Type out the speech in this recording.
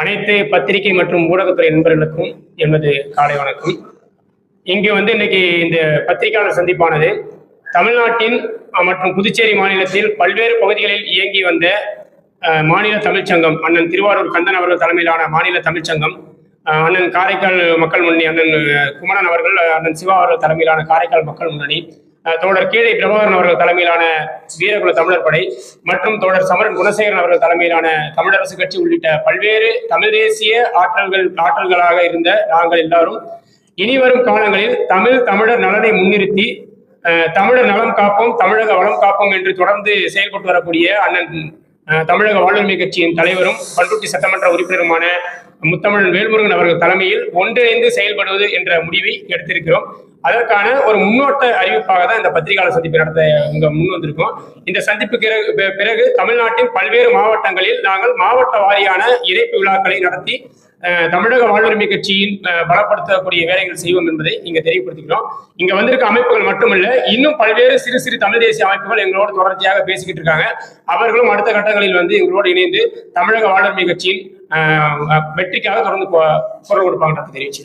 அனைத்து பத்திரிகை மற்றும் ஊடகத்துறை நண்பர்களுக்கும் எனது காலை வணக்கம். இங்கு வந்து இன்னைக்கு இந்த பத்திரிகையாளர் சந்திப்பானது தமிழ்நாட்டின் மற்றும் புதுச்சேரி மாநிலத்தில் பல்வேறு பகுதிகளில் இயங்கி வந்த மாநில தமிழ்ச்சங்கம் அண்ணன் திருவாரூர் கந்தன் அவர்கள் தலைமையிலான மாநில தமிழ்ச்சங்கம் அண்ணன் காரைக்கால் மக்கள் முன்னணி அண்ணன் குமரன் அவர்கள் அண்ணன் சிவா அவர்கள் தலைமையிலான காரைக்கால் மக்கள் முன்னணி தோழர் கீழே பிரபாகரன் அவர்கள் தலைமையிலான வீரகுல தமிழர் படை மற்றும் தோழர் சமரன் குணசேகரன் அவர்கள் தலைமையிலான தமிழரசு கட்சி உள்ளிட்ட பல்வேறு தமிழ் தேசிய ஆற்றல்கள் ஆற்றல்களாக இருந்த நாங்கள் எல்லாரும் இனிவரும் காலங்களில் தமிழ் தமிழர் நலனை முன்னிறுத்தி அஹ், தமிழர் நலம் காப்போம் தமிழக வளம் காப்போம் என்று தொடர்ந்து செயல்பட்டு வரக்கூடிய அண்ணன் அஹ், தமிழக வாழ்வுரிமை கட்சியின் தலைவரும் பண்ருட்டி சட்டமன்ற உறுப்பினருமான முத்தமிழன் வேல்முருகன் அவர்கள் தலைமையில் ஒன்றிணைந்து செயல்படுவது என்ற முடிவை எடுத்திருக்கிறோம். அதற்கான ஒரு முன்னோட்ட அறிவிப்பாக தான் இந்த பத்திரிகையாளர் சந்திப்பு நடத்த இங்க முன் வந்திருக்கோம். இந்த சந்திப்புக்கு பிறகு- தமிழ்நாட்டின் பல்வேறு மாவட்டங்களில் நாங்கள் மாவட்ட வாரியான இணைப்பு விழாக்களை நடத்தி தமிழக வாழ்வுரிமை கட்சியின் பலப்படுத்தக்கூடிய வேலைகள் செய்வோம் என்பதை இங்க தெரியப்படுத்திக்கிறோம். இங்க வந்திருக்க அமைப்புகள் மட்டுமல்ல இன்னும் பல்வேறு சிறு சிறு தமிழ் தேசிய அமைப்புகள் எங்களோடு தொடர்ச்சியாக பேசிக்கிட்டு இருக்காங்க. அவர்களும் அடுத்த கட்டங்களில் வந்து எங்களோடு இணைந்து தமிழக வாழ்வுரிமை கட்சியின் வெற்றிக்காக தொடர்ந்து குரல் கொடுப்பாங்க தெரிவிச்சு.